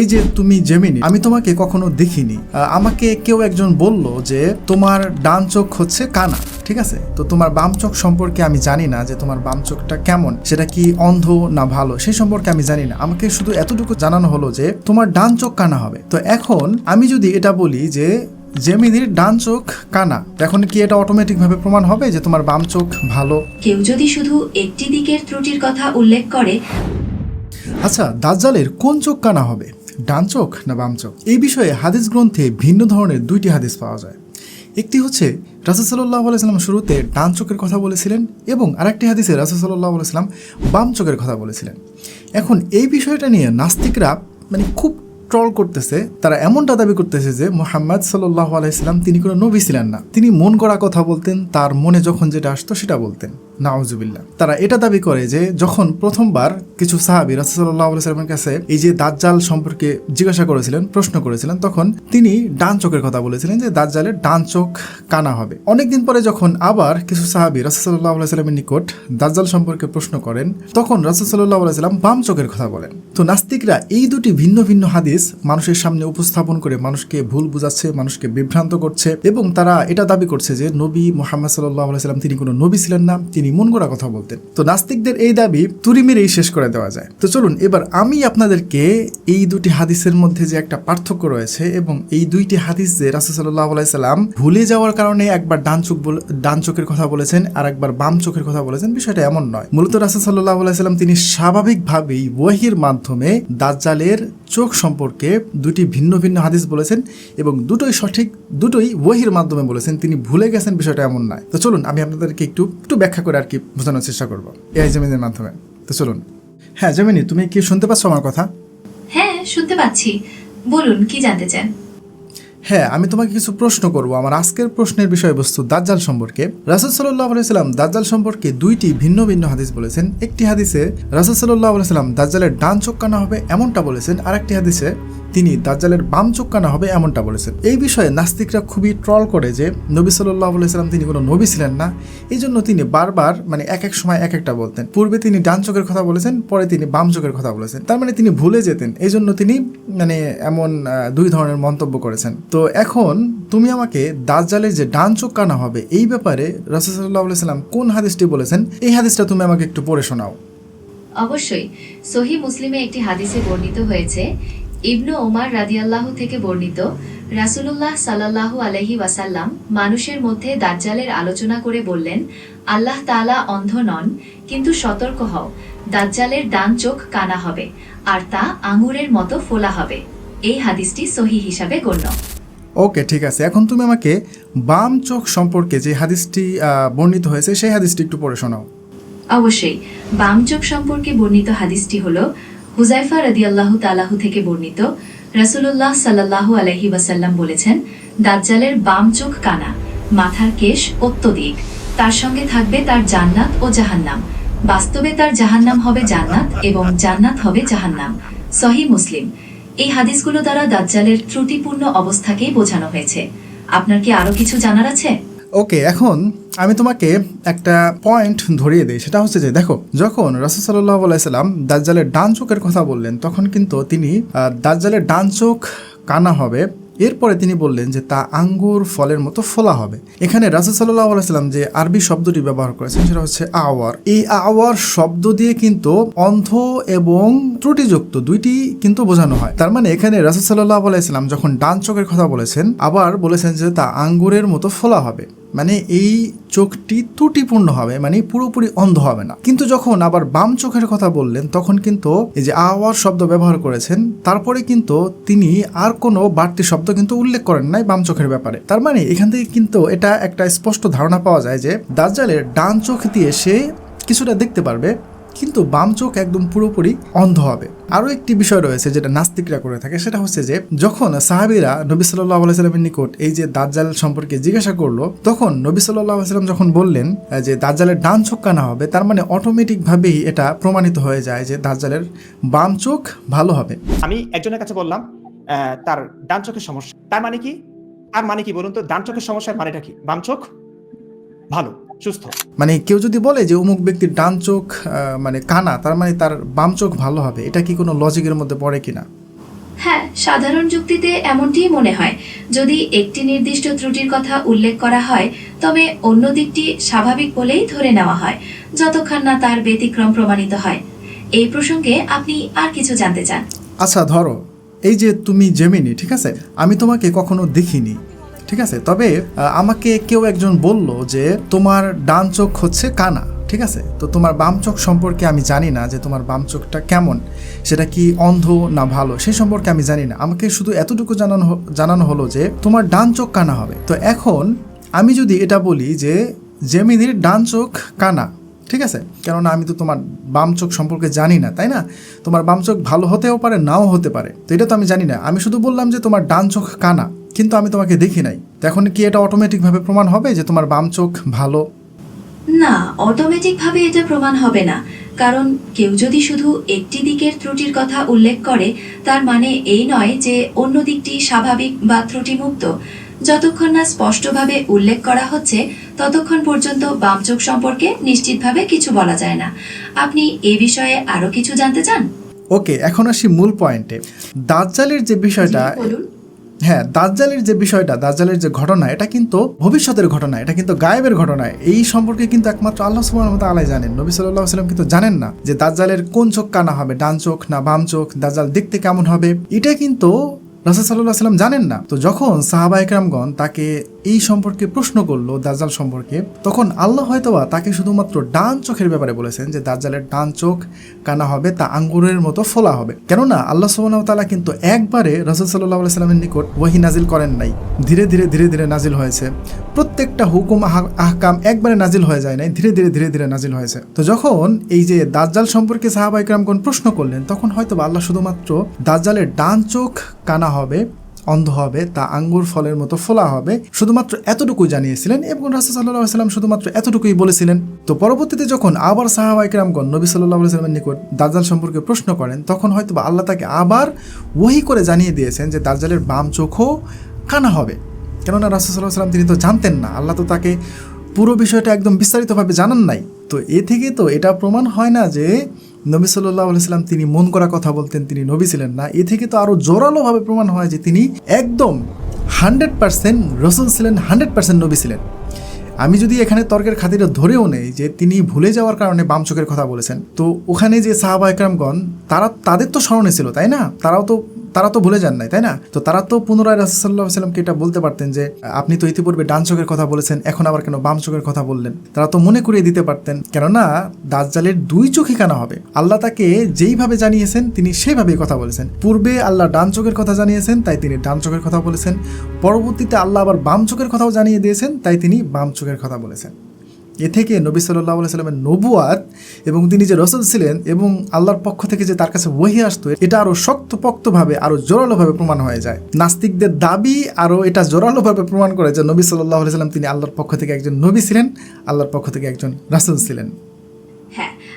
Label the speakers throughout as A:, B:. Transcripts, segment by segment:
A: এই যে তুমি জেমিনি আমি তোমাকে কখনো দেখিনি। আমাকে কেউ একজন বলল যে তোমার ডান চোখ হচ্ছে কানা ঠিক আছে? তো তোমার বাম চোখ সম্পর্কে আমি জানি না যে তোমার বাম চোখটা কেমন সেটা কি অন্ধ না ভালো সেই সম্পর্কে আমি জানি না। আমাকে শুধু এতটুকু জানানো হলো যে তোমার ডান চোখ কানা হবে। তো এখন আমি যদি এটা বলি যে জেমিনির ডান চোখ কানা এখন কি এটা অটোমেটিক ভাবে প্রমাণ হবে যে তোমার বাম চোখ ভালো?
B: কেউ যদি শুধু একটি দিকের ত্রুটির কথা উল্লেখ করে
A: আচ্ছা দাজ্জালের কোন চোখ কানা হবে? ডান চোখ না বাম চোখ? এই বিষয়ে হাদিস গ্রন্থে ভিন্ন ধরনের দুইটি হাদিস পাওয়া যায়। একটি হচ্ছে রাসুসাল্লাহ আলাইসাল্লাম শুরুতে ডান চোখের কথা বলেছিলেন এবং আরেকটি হাদিসে রাসুসাল্লাহ আলাইসাল্লাম বাম চোখের কথা বলেছিলেন। এখন এই বিষয়টা নিয়ে নাস্তিকরা মানে খুব ট্রল করতেছে, তারা এমনটা দাবি করতেছে যে মোহাম্মদ সাল্লাহ আলাইসাল্লাম তিনি কোনো নবী ছিলেন না। তিনি মন গড়া কথা বলতেন, তার মনে যখন যেটা আসতো সেটা বলতেন। নাউজুবিল্লাহ। তারা এটা দাবি করে যে যখন প্রথমবার কিছু সাহাবি রাসুল্লাহ কাছে এই যে দাজ্জাল সম্পর্কে জিজ্ঞাসা করেছিলেন, প্রশ্ন করেছিলেন, তখন তিনি ডান চোখের কথা বলেছিলেন যে দাজ্জালের ডান চোখ কানা হবে। অনেকদিন পরে যখন আবার কিছু সাহাবি রাসুল্লাহ নিকট দাজ্জাল সম্পর্কে প্রশ্ন করেন, তখন রাসুল্লাহ আলাইসাল্লাম বাম চোখের কথা বলেন। তো নাস্তিকরা এই দুটি ভিন্ন ভিন্ন হাদিস মানুষের সামনে উপস্থাপন করে মানুষকে ভুল বুঝাচ্ছে, মানুষকে বিভ্রান্ত করছে এবং তারা এটা দাবি করছে যে নবী মোহাম্মদ সাল্লাহ আলাইসাল্লাম তিনি কোনো নবী ছিলেন না, তিনি মন গড়া কথা বলতেন। তো নাস্তিকদের এই দাবি তুরি মেরেই শেষ করে দেওয়া যায়। তো চলুন, এবার আমি আপনাদেরকে এই দুটি হাদিসের মধ্যে যে একটা পার্থক্য রয়েছে এবং এই দুইটি হাদিস যে রাসুসাল্লাহ আলাইসাল্লাম ভুলে যাওয়ার কারণে একবার ডান চোখ ডান চোখের কথা বলেছেন আর একবার বাম চোখের কথা বলেছেন, বিষয়টা এমন নয়। মূলত রাসুসাল্লাহ আলাইসাল্লাম তিনি স্বাভাবিকভাবেই ওয়াহির মাধ্যমে দাজ্জালের চোখ সম্পর্কে দুটি ভিন্ন ভিন্ন হাদিস বলেছেন এবং দুটোই সঠিক, দুটোই ওয়াহির মাধ্যমে বলেছেন। তিনি ভুলে গেছেন, বিষয়টা এমন নয়। তো চলুন, আমি আপনাদেরকে একটু একটু ব্যাখ্যা করে আর কি বোঝানোর চেষ্টা করব। এআই জমিনের মাধ্যমে। তো চলুন। হ্যাঁ জমিনি তুমি কি শুনতে পাচ্ছ আমার কথা?
B: হ্যাঁ শুনতে পাচ্ছি। বলুন কি জানতে চান?
A: হ্যাঁ আমি তোমাকে কিছু প্রশ্ন করব। আমার আজকের প্রশ্নের বিষয়বস্তু দাজ্জাল সম্পর্কে। রাসুল সাল্লাহ আলাইসাল্লাম দাজ্জাল সম্পর্কে দুইটি ভিন্ন ভিন্ন হাদিস বলেছেন। একটি হাদিসে রাসুল সাল্লাহ আলাইসাল্লাম দাজ্জালের ডান চোখ কানা হবে এমনটা বলেছেন। আরেকটি হাদিসে তিনি দাজ্জালের বাম চোখ কানা হবে এমনটা বলেছেন। এই বিষয়ে নাস্তিকরা খুবই ট্রল করে যে নবী সাল্লাহ আলাইসাল্লাম তিনি কোনো নবী ছিলেন না। এই জন্য তিনি বারবার মানে এক এক সময় এক একটা বলতেন। পূর্বে তিনি ডান চোখের কথা বলেছেন, পরে তিনি বাম চোখের কথা বলেছেন। তার মানে তিনি ভুলে যেতেন। এই জন্য তিনি মানে এমন দুই ধরনের মন্তব্য করেছেন। তো এখন তুমি আমাকে দাজ্জালের যে ডান চোখ কানা হবে এই ব্যাপারে রাসুসাল্লাহ সাল্লাম কোন হাদিসটি বলেছেন? এই হাদিসটা তুমি আমাকে একটু পড়ে শোনাও।
B: অবশ্যই। সহি মুসলিমে একটি হাদিসে বর্ণিত হয়েছে ইবনু ওমার রাদিয়াল্লাহু থেকে বর্ণিত রাসূলুল্লাহ সাল্লাল্লাহু আলাইহি ওয়াসাল্লাম মানুষের মধ্যে দাজ্জালের আলোচনা করে বললেন আল্লাহ তাআলা অন্ধ নন কিন্তু সতর্ক হও। দাজ্জালের ডান চোখ কানা হবে আর তা আঙুরের মতো ফোলা হবে। এই হাদিসটি সহি হিসাবে গণ্য।
A: ওকে ঠিক আছে। এখন তুমি আমাকে বাম চোখ সম্পর্কে যে হাদিসটি বর্ণিত হয়েছে সেই হাদিসটি একটু পড়ে শোনাও।
B: অবশ্যই। বাম চোখ সম্পর্কে বর্ণিত হাদিসটি হল হুজাইফা রাদিয়াল্লাহু তালাহু থেকে বর্ণিত, রাসূলুল্লাহ সাল্লাল্লাহু আলাইহি ওয়াসাল্লাম বলেছেন, দাজ্জালের বাম চোখ কানা, মাথার কেশ অত্যধিক। তার সঙ্গে থাকবে তার জান্নাত ও জাহান্নাম। বাস্তবে তার জাহান্নাম হবে জান্নাত এবং জান্নাত হবে জাহান্নাম। সহি মুসলিম, এই হাদিসগুলো দ্বারা দাজ্জালের ত্রুটিপূর্ণ অবস্থাকেই বোঝানো হয়েছে। আপনার কি আরও কিছু জানার আছে?
A: ওকে এখন আমি তোমাকে একটা পয়েন্ট ধরিয়ে দিই। সেটা হচ্ছে যে, দেখো, যখন রাসুল সাল্লাহ আলাইসাল্লাম দাজ্জালের ডান চোখের কথা বললেন, তখন কিন্তু তিনি দাজ্জালের ডান চোখ কানা হবে। এরপরে তিনি বললেন যে, তা আঙ্গুর ফলের মতো ফোলা হবে। এখানে রাসুল সাল্লাহ আলাইসাল্লাম যে আরবি শব্দটি ব্যবহার করেছেন, সেটা হচ্ছে আওয়ার। এই আওয়ার শব্দ দিয়ে কিন্তু অন্ধ এবং ত্রুটিযুক্ত দুইটি কিন্তু বোঝানো হয়। তার মানে এখানে রাসুল সাল্লাহ আলাইসাল্লাম যখন ডান চোখের কথা বলেছেন, আবার বলেছেন যে, তা আঙ্গুরের মতো ফোলা হবে। মানে এই চোখটি ত্রুটিপূর্ণ হবে মানে পুরোপুরি অন্ধ হবে না। কিন্তু যখন আবার বাম চোখের কথা বললেন, তখন কিন্তু এই যে আওয়ার শব্দ ব্যবহার করেছেন, তারপরে কিন্তু তিনি আর কোনো বাড়তি শব্দ কিন্তু উল্লেখ করেন নাই বাম চোখের ব্যাপারে। তার মানে এখান থেকে কিন্তু এটা একটা স্পষ্ট ধারণা পাওয়া যায় যে দাজ্জালের ডান চোখ দিয়ে সে কিছুটা দেখতে পারবে। কিন্তু বাম চোখ একদম পুরোপুরি অন্ধ হবে। আরও একটি বিষয় রয়েছে যেটা নাস্তিকরা করে থাকে, সেটা হচ্ছে যে যখন সাহাবিরা নবী সাল্লাহ আলাইসাল্লামের নিকট এই যে দাজ্জাল সম্পর্কে জিজ্ঞাসা করল, তখন নবী সাল্লাহ আলাইসাল্লাম যখন বললেন যে দাজ্জালের ডান চোখ কানা হবে, তার মানে অটোমেটিকভাবেই এটা প্রমাণিত হয়ে যায় যে দাজ্জালের বাম চোখ ভালো হবে।
C: আমি একজনের কাছে বললাম তার ডান চোখের সমস্যা। তার মানে কি? আর মানে কি বলুন তো, ডান চোখের সমস্যার মানেটা কি? বাম চোখ ভালো। সুস্থ।
A: মানে কেউ যদি বলে যে অমুক ব্যক্তির ডান চোখ মানে কানা তার মানে তার বাম চোখ ভালো হবে এটা কি কোনো লজিকের মধ্যে পড়ে কিনা?
B: হ্যাঁ সাধারণ যুক্তিতে এমনটিই মনে হয়। যদি একটি নির্দিষ্ট ত্রুটির কথা উল্লেখ করা হয় তবে অন্য দিকটি স্বাভাবিক বলেই ধরে নেওয়া হয় যতক্ষণ না তার ব্যতিক্রম প্রমাণিত হয়। এই প্রসঙ্গে আপনি আর কিছু জানতে চান।
A: আচ্ছা ধরো এই যে তুমি জেমিনি ঠিক আছে? আমি তোমাকে কখনো দেখিনি। ঠিক আছে? তবে আমাকে কেউ একজন বলল যে, তোমার ডান চোখ হচ্ছে কানা। ঠিক আছে? তো তোমার বাম চোখ সম্পর্কে আমি জানি না যে তোমার বাম চোখটা কেমন। সেটা কি অন্ধ না ভালো? সেই সম্পর্কে আমি জানি না। আমাকে শুধু এতটুকু জানানো জানানো হলো যে, তোমার ডান চোখ কানা হবে। তো এখন, আমি যদি এটা বলি যে, জেমিনির ডান চোখ কানা। ঠিক আছে? কেননা আমি তো তোমার বাম চোখ সম্পর্কে জানি না, তাই না? তোমার বাম চোখ ভালো হতেও পারে, নাও হতে পারে। তো এটা তো আমি জানি না। আমি শুধু বললাম যে, তোমার ডান চোখ কানা। কিন্তু আমি তোমাকে দেখি নাই। তো এখন কি এটা অটোমেটিকভাবে প্রমাণ হবে যে তোমার বাম চোখ ভালো?
B: না অটোমেটিকভাবে এটা প্রমাণ হবে না। কারণ কেউ যদি শুধু একটি দিকের ত্রুটির কথা উল্লেখ করে তার মানে এই নয় যে অন্য দিকটি স্বাভাবিক বা ত্রুটিমুক্ত। যতক্ষণ না স্পষ্টভাবে উল্লেখ করা হচ্ছে ততক্ষণ পর্যন্ত বাম চোখ সম্পর্কে নিশ্চিতভাবে কিছু বলা যায় না। আপনি এ বিষয়ে আরও কিছু জানতে চান?
A: ওকে এখন আসি মূল পয়েন্টে দাজ্জালের যে বিষয়টা
B: বলুন।
A: হ্যাঁ দাজ্জালের যে বিষয়টা, দাজ্জালের যে ঘটনা, এটা কিন্তু ভবিষ্যতের ঘটনা, এটা কিন্তু গায়েবের ঘটনা। এই সম্পর্কে কিন্তু একমাত্র আল্লাহ সুবাহ মতো আলাই জানেন। নবী সাল্লাহ সাল্লাম কিন্তু জানেন না যে দাজ্জালের কোন চোখ কানা হবে, ডান চোখ না বাম চোখ, দাজ্জাল দেখতে কেমন হবে। এটা কিন্তু রাসূল সাল্লাহ সাল্লাম জানেন না। তো যখন সাহাবা একরামগণ তাকে এই সম্পর্কে প্রশ্ন করল দাজ্জাল সম্পর্কে, তখন আল্লাহ হয়তোবা তাকে শুধুমাত্র ডান চোখের ব্যাপারে বলেছেন যে দাজ্জালের ডান চোখ কানা হবে, তা আঙ্গুরের মতো ফোলা হবে। কেননা আল্লাহ তাআলা কিন্তু একবারে রাসূল আলাইহি সাল্লামের নিকট ওয়াহি নাজিল করেন নাই। ধীরে ধীরে ধীরে ধীরে নাজিল হয়েছে। প্রত্যেকটা হুকুম, আহ- আহকাম একবারে নাজিল হয়ে যায় নাই, ধীরে ধীরে ধীরে ধীরে নাজিল হয়েছে। তো যখন এই যে দাজ্জাল সম্পর্কে সাহাবা ইকরামগণ প্রশ্ন করলেন, তখন হয়তো আল্লাহ শুধুমাত্র দাজ্জালের ডান চোখ কানা হবে অন্ধ হবে, তা আঙ্গুর ফলের মতো ফোলা হবে। শুধুমাত্র এতটুকুই জানিয়েছিলেন এবং রাসূল আলাইহি সাল্লাম, শুধুমাত্র এতটুকুই বলেছিলেন। তো পরবর্তীতে যখন আবার সাহাবা ইকরামগণ নবী আলাইহি সাল্লামের নিকট দাজ্জাল সম্পর্কে প্রশ্ন করেন, তখন হয়তো আল্লাহ তাকে আবার ওহি করে জানিয়ে দিয়েছেন যে দাজ্জালের বাম চোখও কানা হবে। কেননা রাসূল আলাইহি সাল্লাম তিনি তো জানতেন না, আল্লাহ তো তাকে পুরো বিষয়টা একদম বিস্তারিতভাবে জানান নাই। তো এ থেকে তো এটা প্রমাণ হয় না যে নবী সাল্লাহ আলাইসাল্লাম তিনি মন করা কথা বলতেন, তিনি নবী ছিলেন না। এ থেকে তো আরও জোরালোভাবে প্রমাণ হয় যে তিনি একদম হান্ড্রেড পার্সেন্ট রসুল ছিলেন, হান্ড্রেড পার্সেন্ট নবী ছিলেন। আমি যদি এখানে তর্কের খাতিরে ধরেও নেই যে তিনি ভুলে যাওয়ার কারণে বাম চোখের কথা বলেছেন, তো ওখানে যে সাহাবা একরামগণ তারা, তাদের তো স্মরণে ছিল, তাই না? তারাও তো তারা তো ভুলে যান নাই, তাই না? তো তারা তো পুনরায় রাসুল্লাহ সাল্লামকে এটা বলতে পারতেন যে, আপনি তো ইতিপূর্বে ডান চোখের কথা বলেছেন, এখন আবার কেন বাম চোখের কথা বললেন? তারা তো মনে করিয়ে দিতে পারতেন। কেননা, দাজ্জালের দুই চোখে কানা হবে? আল্লাহ তাকে যেইভাবে জানিয়েছেন, তিনি সেইভাবেই কথা বলেছেন। পূর্বে আল্লাহ ডান চোখের কথা জানিয়েছেন, তাই তিনি ডান চোখের কথা বলেছেন। পরবর্তীতে আল্লাহ আবার বাম চোখের কথাও জানিয়ে দিয়েছেন, তাই তিনি বাম চোখের কথা বলেছেন। এ থেকে নবী সাল্লাহ সাল্লামের নবুয়াত এবং তিনি যে রসুল ছিলেন এবং আল্লাহর পক্ষ থেকে যে তার কাছে বহি আসতো, এটা আরও শক্তপক্তভাবে আরও জোরালোভাবে প্রমাণ হয়ে যায়। নাস্তিকদের দাবি আরও এটা জোরালোভাবে প্রমাণ করে যে নবী সাল্লাহ সাল্লাম তিনি আল্লাহর পক্ষ থেকে একজন নবী ছিলেন, আল্লাহর পক্ষ থেকে একজন রাসুল ছিলেন।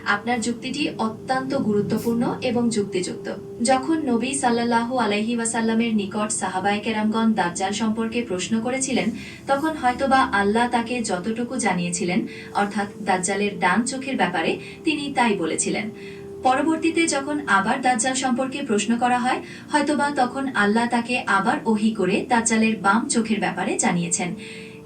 B: আপনার যুক্তিটি অত্যন্ত গুরুত্বপূর্ণ এবং যুক্তিযুক্ত। যখন নবী সাল্লাল্লাহু আলাইহি ওয়াসাল্লামের নিকট সাহাবায়ে কেরামগণ দাজ্জাল সম্পর্কে প্রশ্ন করেছিলেন, তখন হয়তোবা আল্লাহ তাকে যতটুকু জানিয়েছিলেন, অর্থাৎ দাজ্জালের ডান চোখের ব্যাপারে, তিনি তাই বলেছিলেন। পরবর্তীতে যখন আবার দাজ্জাল সম্পর্কে প্রশ্ন করা হয়, হয়তোবা তখন আল্লাহ তাকে আবার ওহি করে দাজ্জালের বাম চোখের ব্যাপারে জানিয়েছেন।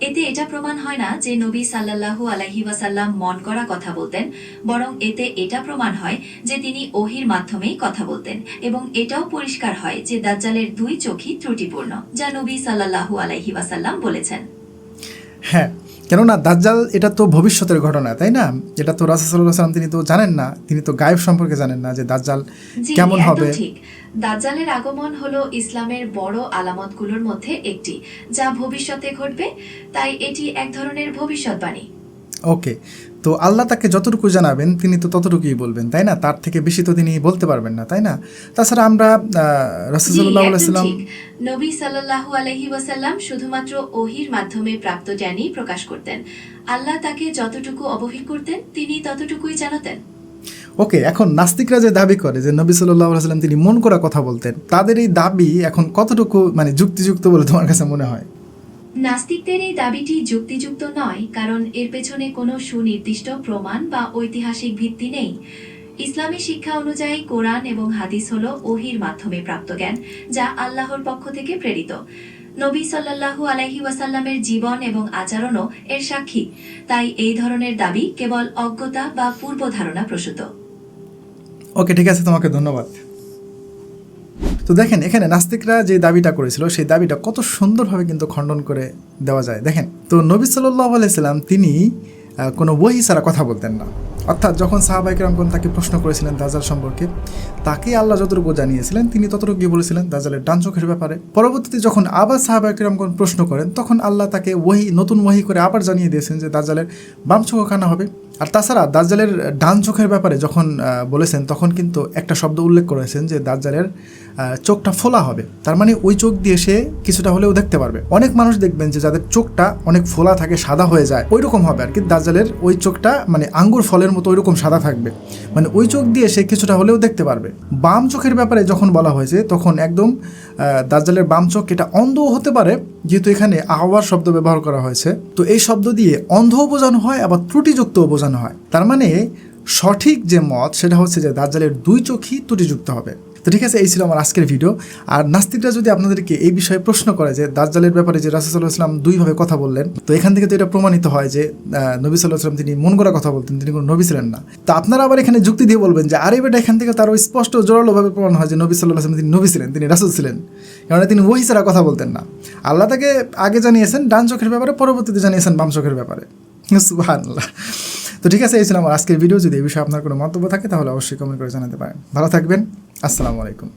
B: এতে এটা প্রমাণ হয় না যে নবী সাল্লাল্লাহু আলাইহি ওয়াসাল্লাম মন করা কথা বলতেন, বরং এতে এটা প্রমাণ হয় যে তিনি ওহির মাধ্যমেই কথা বলতেন এবং এটাও পরিষ্কার হয় যে দাজ্জালের দুই চোখই ত্রুটিপূর্ণ, যা নবী সাল্লাল্লাহু আলাইহি ওয়াসাল্লাম বলেছেন।
A: হ্যাঁ কেননা দাজ্জাল এটা তো ভবিষ্যতের ঘটনা তাই না? এটা তো রাসুল সাল্লাহ সাল্লাম তিনি তো জানেন না তিনি তো গায়েব সম্পর্কে জানেন না যে দাজ্জাল কেমন হবে।
B: ঠিক। দাজ্জালের আগমন হলো ইসলামের বড় আলামতগুলোর মধ্যে একটি যা ভবিষ্যতে ঘটবে। তাই এটি এক ধরনের ভবিষ্যৎবাণী।
A: ওকে। তো আল্লাহ তাকে যতটুকু জানাবেন তিনি তো ততটুকুই বলবেন তাই না? তার থেকে বেশি তো তিনি বলতে পারবেন না তাই না? তাছাড়া আমরা
B: জি,
A: রসুল্লাহ
B: একদম
A: সাল্লাম
B: নবী সাল্লাল্লাহু আলাইহি ওয়াসাল্লাম শুধুমাত্র ওহির মাধ্যমে প্রাপ্ত জ্ঞানই প্রকাশ করতেন। আল্লাহ তাকে যতটুকু অবহিত করতেন তিনি ততটুকুই জানাতেন।
A: ওকে এখন নাস্তিকরা যে দাবি করে যে নবী সাল্লাহ সাল্লাম তিনি মন করা কথা বলতেন তাদের এই দাবি এখন কতটুকু মানে যুক্তিযুক্ত বলে তোমার কাছে মনে হয়?
B: নাস্তিকদের এই দাবিটি যুক্তিযুক্ত নয়, কারণ এর পেছনে কোনো সুনির্দিষ্ট প্রমাণ বা ঐতিহাসিক ভিত্তি নেই। ইসলামী শিক্ষা অনুযায়ী কোরআন এবং হাদিস হল ওহির মাধ্যমে প্রাপ্ত জ্ঞান, যা আল্লাহর পক্ষ থেকে প্রেরিত। নবী সাল্লাল্লাহু আলাইহি ওয়াসাল্লামের জীবন এবং আচরণও এর সাক্ষী। তাই এই ধরনের দাবি কেবল অজ্ঞতা বা পূর্ব ধারণা প্রসূত।
A: ওকে, ঠিক আছে, তোমাকে ধন্যবাদ। তো দেখেন, এখানে নাস্তিকরা যে দাবিটা করেছিল, সেই দাবিটা কত সুন্দরভাবে কিন্তু খণ্ডন করে দেওয়া যায়। দেখেন, তো নবী সাল্লাহ আলাইসাল্লাম তিনি কোনো বহি ছাড়া কথা বলতেন না। অর্থাৎ যখন সাহাবাই কিরামগণ তাকে প্রশ্ন করেছিলেন দাজাল সম্পর্কে, তাকে আল্লাহ যতটুকু জানিয়েছিলেন, তিনি ততটুকু গিয়ে বলেছিলেন দাজালের ডান চোখের ব্যাপারে। পরবর্তীতে যখন আবার সাহাবাই কিরামগণ প্রশ্ন করেন, তখন আল্লাহ তাকে ওহি, নতুন ওহি করে আবার জানিয়ে দিয়েছেন যে দাজালের বাম চোখ কানা হবে। আর তাছাড়া দাজ্জালের ডান চোখের ব্যাপারে যখন বলেছেন, তখন কিন্তু একটা শব্দ উল্লেখ করেছেন যে দাজ্জালের চোখটা ফোলা হবে। তার মানে ওই চোখ দিয়ে সে কিছুটা হলেও দেখতে পারবে। অনেক মানুষ দেখবেন যে যাদের চোখটা অনেক ফোলা থাকে, সাদা হয়ে যায় ওই রকম হবে আর কি দাজ্জালের ওই চোখটা মানে আঙ্গুর ফলের মতো ওই রকম সাদা থাকবে। মানে ওই চোখ দিয়ে সে কিছুটা হলেও দেখতে পারবে। বাম চোখের ব্যাপারে যখন বলা হয়েছে, তখন একদম দাজ্জালের বাম চোখ এটা অন্ধও হতে পারে, যেহেতু এখানে আহ্বার শব্দ ব্যবহার করা হয়েছে। তো এই শব্দ দিয়ে অন্ধও বোঝানো হয়, আবার ত্রুটিযুক্তও বোঝানো হয়। তার মানে সঠিক যে মত, সেটা হচ্ছে যে দাজ্জালের দুই চোখই ত্রুটিযুক্ত হবে। তো ঠিক আছে, এই ছিল আমার আজকের ভিডিও আর নাস্তিকরা যদি আপনাদেরকে এই বিষয়ে প্রশ্ন করে যে দাজ্জালের ব্যাপারে যে রাসুসাল্লাহ ইসলাম দুইভাবে কথা বললেন, তো এখান থেকে তো এটা প্রমাণিত হয় যে নবী সাল্লাহ ইসলাম তিনি মন করা কথা বলতেন, তিনি কোনো নবী ছিলেন না। তো আপনারা আবার এখানে যুক্তি দিয়ে বলবেন যে, আরে বেটা, এখান থেকে তার ওই স্পষ্ট জোরালোভাবে প্রমাণ হয় যে নবী সাল্লাহ ইসলাম তিনি নবী ছিলেন, তিনি রাসুল ছিলেন। কারণ তিনি ওহি ছাড়া কথা বলতেন না। আল্লাহ তাকে আগে জানিয়েছেন, ডান চোখের ব্যাপারে, পরবর্তীতে জানিয়েছেন বাম চোখের ব্যাপারে। তো ঠিক আছে, এই ছিল আমার আজকের ভিডিও যদি এই বিষয়ে আপনার কোনো মন্তব্য থাকে, তাহলে অবশ্যই কমেন্ট করে জানাতে পারেন। ভালো থাকবেন। আসসালামু আলাইকুম।